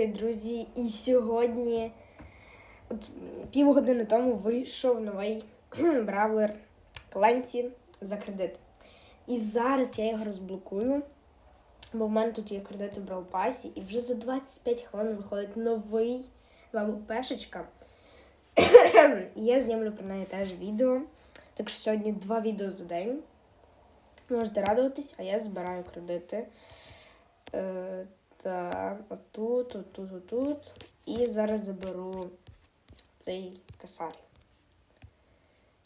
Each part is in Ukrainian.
Привіт, друзі! І сьогодні, от півгодини тому, вийшов новий бравлер Кленці за кредит. І зараз я його розблокую, бо в мене тут є кредити в Бравпасі, і вже за 25 хвилин виходить новий бабу-пешечка. І я знімлю про неї теж відео. Так що сьогодні два відео за день. Можете радуватись, а я збираю кредити. Е, отут, отут, отут. І зараз заберу цей косарь.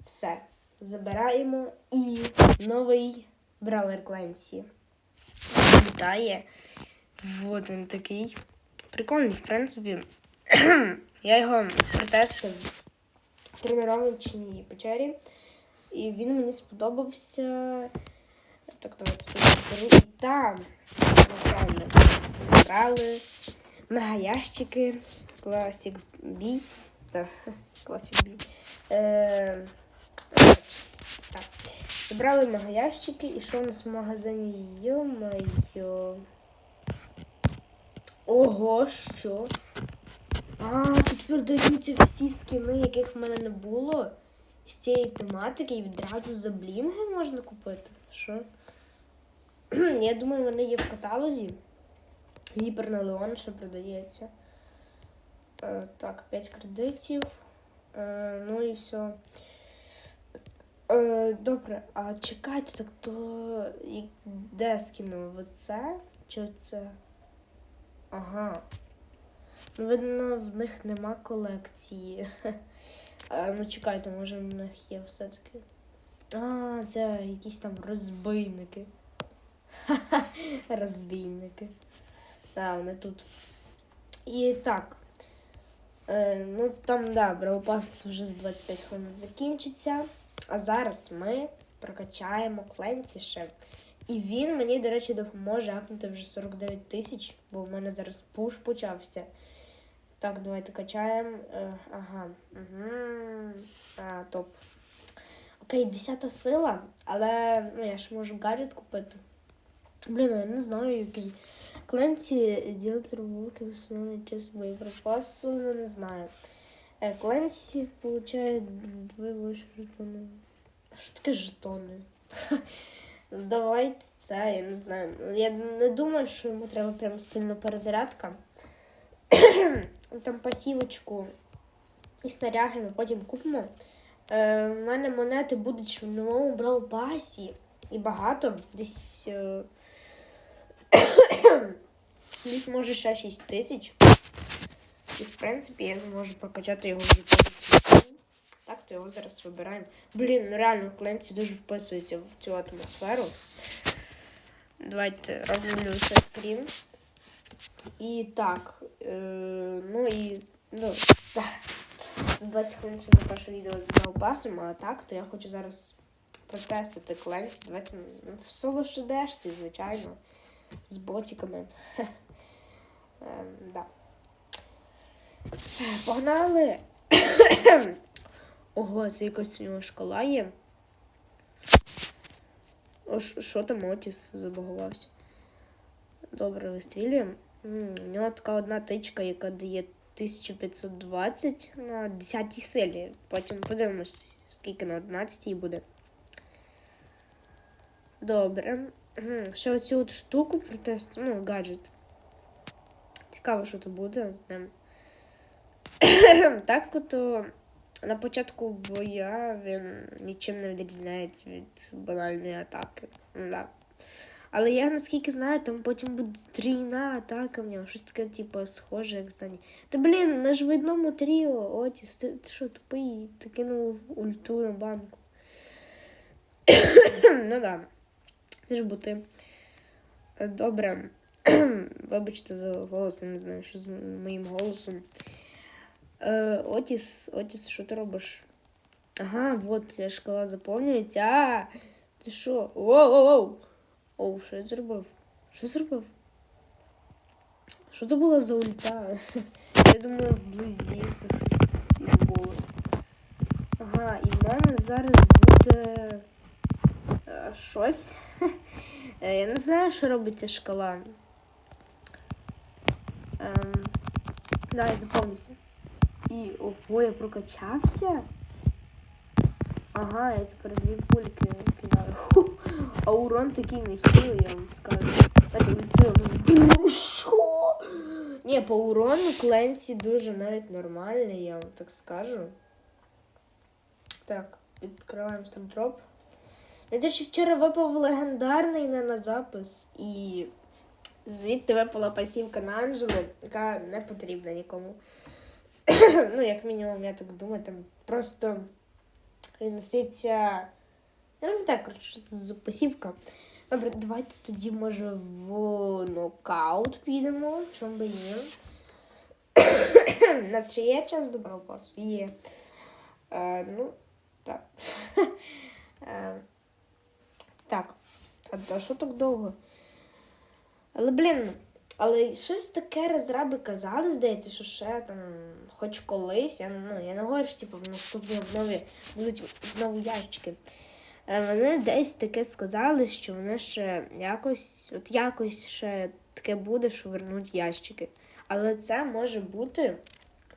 Все. Забираємо і новий бравлер Кленсі. Вітає. Вот він такий. Прикольний, в принципі. Я його протестив в тренувальничній печері. І він мені сподобався. Так, давайте тут беру. І там забрали, забрали мегаящики, класік бій. Так, класік бій. Е, так. Мегаящики, і що у нас в магазині? Йо-майо. Ого, що? А, тут продаються всі скини, яких в мене не було. З цієї тематики і відразу за блінги можна купити. Що? Я думаю, вони є в каталозі. Гіпер Леон ще продається. Е, так, 5 кредитів. Е, ну і все. Е, добре, а чекайте, так то де скинув? Оце? Чи оце? Ага. Ну, видно, в них нема колекції. А, ну чекайте, може в них є все-таки. А, це якісь там розбийники. Ха-ха, розбійники. Так, вони тут. І так. Е, ну там, да, бравпас вже за 25 хвилин закінчиться. А зараз ми прокачаємо Кленці ще. І він мені, до речі, допоможе апнути вже 49 тисяч, бо в мене зараз пуш почався. Так, давайте качаємо. Е, ага. Угу. А, топ. Окей, 10 сила, але ну, я ж можу гаджет купити. Блін, я не знаю, який. Кленці ділить рвоки в основному час боєприпасу, не знаю. Е, Кленці получає дві більше жетони. Що таке жетони? Давайте це, я не знаю. Я не думаю, що йому треба прям сильно перезарядка. Там пасівочку і снаряги ми потім купимо. Е, У мене монети будуть в новому бралпасі і багато. Десь. Десь може ще 6 тисяч. І в принципі я зможу прокачати його вже. Так, то його зараз вибираємо. Блін, ну реально кленці дуже вписується в цю атмосферу. Давайте роблю це скрін. І так, е, ну і ну, за 20 хвилин ще на перше відео з Браубасом, але так, то я хочу зараз протестити кленці. Давайте ну, в соло шедешці, звичайно, з ботиками. Ем, да. Погнали! Ого, це якась у нього шкала є. О, що там Отіс забагувався? Добре, вистрілюємо. У нього така одна тичка, яка дає 1520 на 10 силі. Потім подивимось, скільки на 11 буде. Добре. Ще оцю от штуку протест, ну, гаджет. Цікаво, що то буде з ним. так то на початку боя він нічим не відрізняється від банальної атаки. Да. Але я наскільки знаю, там потім буде трійна атака в нього. Щось таке, типу, схоже, як за Та блін, ми ж в одному тріо, Отіс, ти, ти що, тупий, ти кинув ульту на банку. ну да. Це ж бути. Добре. Вибачте за голос, я не знаю, що з моїм голосом. Е, Отіс, Отіс, що ти робиш? Ага, вот ця шкала заповнюється. А, ти що? Воу-воу-воу! Оу, що я зробив? Що я зробив? Що це було за ульта? Я думаю, вблизі тут щось було. Ага, і в мене зараз буде е, щось. Е, Я не знаю, що робить ця шкала. Ем, Да, я запомнився. І ого, я прокачався. Ага, я тепер дві пульки кидаю. Ху. А урон такий нехилий, я вам скажу. Так. Що? Ні, по урону Кленсі дуже навіть нормальний, я вам так скажу. Так, відкриваємо стамтроп. Я, до речі, вчора випав легендарний не на запис, і звідти випала пасівка на Анджелу, яка не потрібна нікому. ну, як мінімум, я так думаю, там просто інвестиція. Я не коротше, що це за пасівка. Добре, давайте тоді, може, в нокаут підемо, чому би ні. У нас ще є час до пасу? Є. Е, ну, так. Е, так. А що так довго? Але, блін, але щось таке розраби казали, здається, що ще там, хоч колись, я, ну, я не говорю, що типу, в наступній обнові будуть знову ящики. Е, Вони десь таке сказали, що вони ще якось, от якось ще таке буде, що вернуть ящики. Але це може бути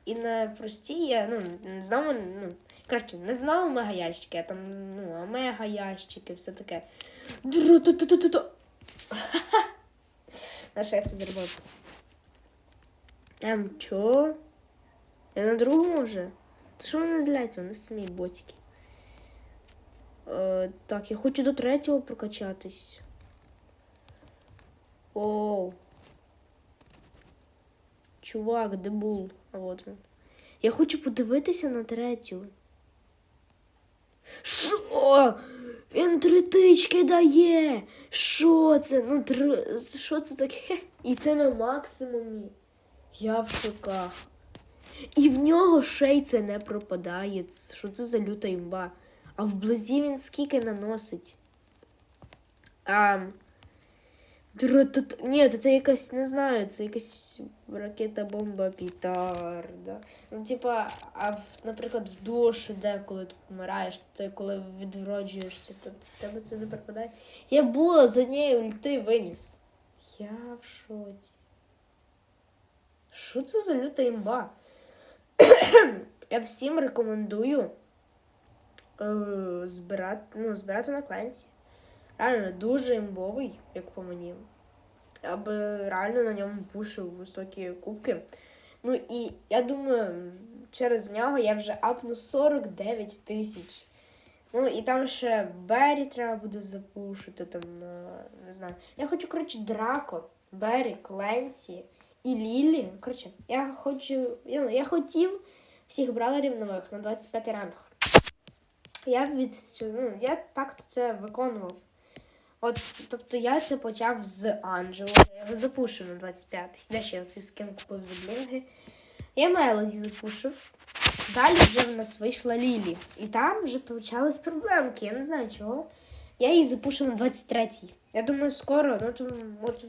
і на прості, я, ну, не знову, ну, коротше, не знову мега ящики, а там, ну, а мега ящики, все таке. Дру-ту-ту-ту-ту. На що я це зробив? Ем, чо? Я на другому вже? То що вони зляться? Вони самі ботики. Е, так, я хочу до третього прокачатись. Оу. Чувак, де був? А от він. Я хочу подивитися на третю. Що? Він три тички дає. Що це? Ну, три... що це таке? І це на максимумі. Я в шоках. І в нього ще це не пропадає. Що це за люта імба? А вблизі він скільки наносить? А, Ні, то це якась, не знаю, це якась ракета бомба пітарда. Ну, типа, а в, наприклад, в душу, де коли ти помираєш, ти коли відроджуєшся, то в тебе це не пропадає. Я була з однієї ульти виніс. Я в шоці. Що це за люта імба? Я всім рекомендую е, збирати, ну, збирати на кленці. Реально дуже імбовий, як по мені. Аби реально на ньому пушив високі кубки. Ну і я думаю, через нього я вже апну 49 тисяч. Ну і там ще Беррі треба буде запушити, там, е, не знаю. Я хочу, коротше, Драко, Беррі, Кленсі і Лілі. Коротше, я хочу. Я, я хотів всіх бравлерів нових на 25 ранг. Я від ну, я так це виконував. От, тобто я це почав з Анджело. Я його запушив на 25-й. Де ще я цей скин купив за блінги. Я Мелоді запушив. Далі вже в нас вийшла Лілі. І там вже почались проблемки. Я не знаю чого. Я її запушив на 23-й. Я думаю, скоро, ну то от,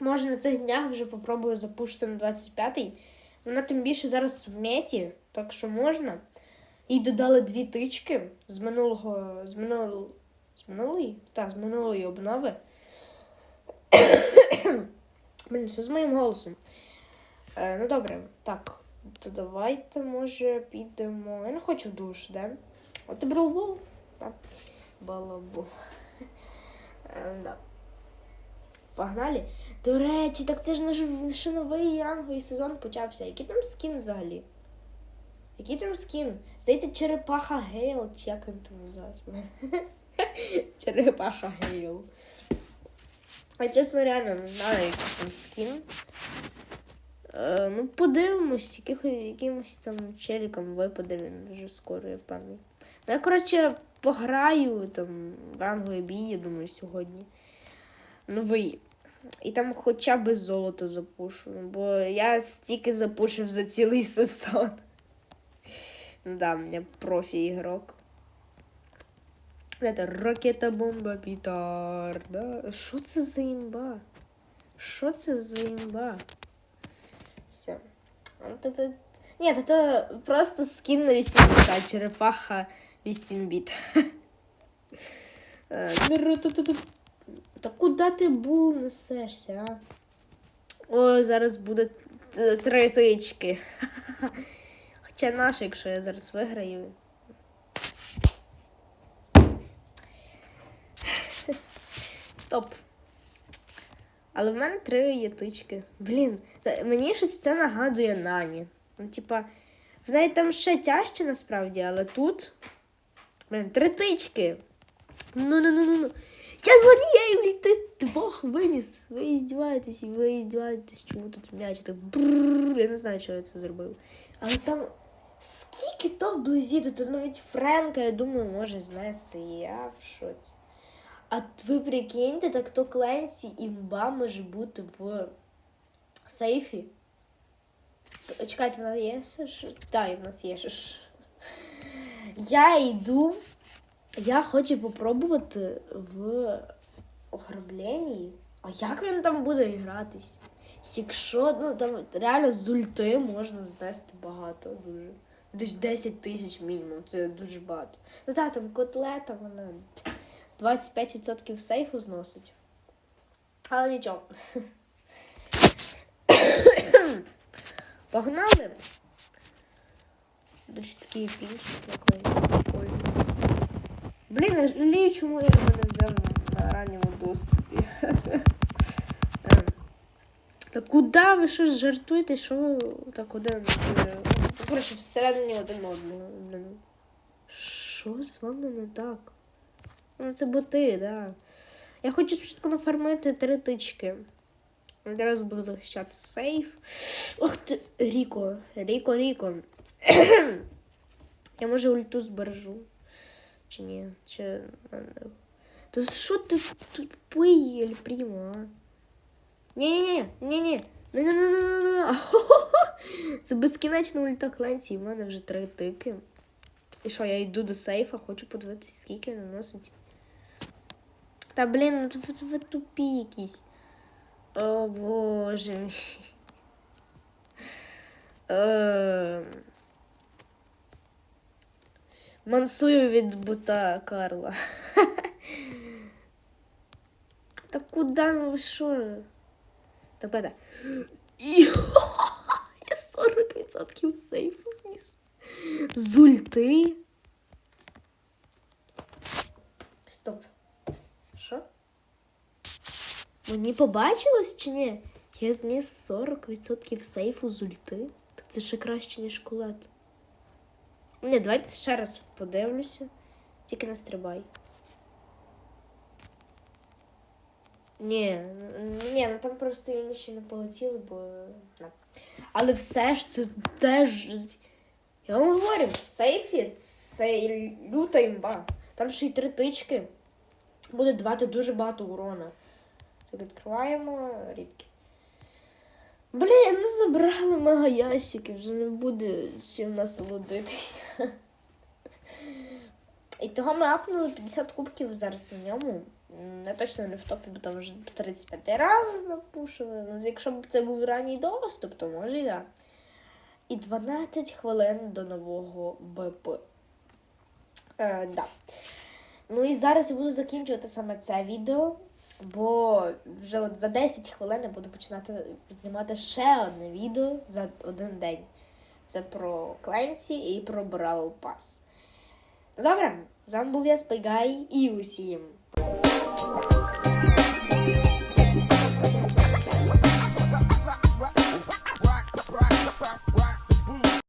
може на цих днях вже попробую запушити на 25-й. Вона тим більше зараз в меті, так що можна. Їй додали дві тички з минулого. з минулого. З минулої? Так, з минулої обнови. Блін, що з моїм голосом? Е, ну добре, так. То давайте, може, підемо. Я не хочу в душ, да? От ти балабол? Так. Балабол. Е, да. Погнали. До речі, так це ж наш ще новий янговий сезон почався. Який там скін взагалі? Який там скін? Здається, черепаха Гейл, чи як він там називається? Черепаха Гейл. Я чесно реально не знаю, який там скін. Е, ну, подивимось, якимось там челіком випаде він вже скоро, я впевнений. Ну, я, коротше, пограю там ранговий бій, я думаю, сьогодні. Новий. І там хоча б золото запушу. Бо я стільки запушив за цілий сезон. Да, я профі ігрок. Это ракета бомба петарда. Що це за імба? Що це за імба? Все. От это... Нет, это просто скин на 8 біта. Черепаха 8 біт. Е, дуру-ту-ту-ту. Та куди ти бул несешся, а? Ой, зараз буде т- три тички. Хоча наш, якщо я зараз виграю. Топ. Але в мене три є тички. Блін, мені щось це нагадує Нані. Ну, типа, в неї там ще тяжче насправді, але тут. Блін, три тички. Ну ну ну ну ну. Я з однією блін, двох виніс. Ви здіваєтесь, ви здіваєтесь, чому тут м'яч так брррр. Я не знаю, чого я це зробив. Але там скільки то вблизі, тут навіть Френка, я думаю, може знести. Я в шоці. А ви прикиньте, так то Кленсі імба може бути в сейфі. Чекайте, в нас є ще? Так, в нас є ще. Я йду. Я хочу попробувати в ограбленні. А як він там буде гратись? Якщо ну там реально з ульти можна знести багато дуже. Десь 10 тисяч мінімум, це дуже багато. Ну так, там котлета вона 25% сейфу зносить. Але нічого. Погнали. Дуже такий пінчик наклеїв. Блін, я жалію, чому я його не взяв на ранньому доступі. Та куди ви що жартуєте, що ви так один дуже. Коротше, всередині один одного. Що з вами не так? Ну, це боти, да. Я хочу спочатку нафармити три тички. Одразу буду захищати сейф. Ох ти, Ріко, Ріко, Ріко. Я може ульту збережу. Чи ні? Чи. Та що ти тут пий, Ель Прімо, а? Ні-ні-ні, ні-ні. Не-не-не-не-не. Це безкінечна ульта Кленсі, і в мене вже три тики. І що, я йду до сейфа, хочу подивитись, скільки наносить. Та блін, ну ви, ви тупі якісь. О боже мій. Ем. Мансую від бута Карла. Та куди ну ви що? Так, так, так. І- Я 40% сейфу зніс. З ульти. Стоп. Що? Мені побачилось чи ні? Я зніс 40% сейфу з ульти. Так це ще краще, ніж кулет. Ні, давайте ще раз подивлюся. Тільки не стрибай. Ні, ні, ну там просто інші не полетіли, бо. Але все ж це теж. Я вам говорю, в сейфі це люта імба. Там ще й три тички. Буде давати дуже багато урона. Так, відкриваємо рідкі. Блін, ну забрали мега ящики, вже не буде чим насолодитися. І того ми апнули 50 кубків зараз на ньому. Я точно не в топі, бо там вже 35 раз напушили. Ну, якщо б це був ранній доступ, то може і да. І 12 хвилин до нового БП. Е, да. Ну і зараз я буду закінчувати саме це відео, бо вже от за 10 хвилин я буду починати знімати ще одне відео за один день. Це про Кленсі і про Бравл Пас. Ну добре, з вами був я Спайгай і усім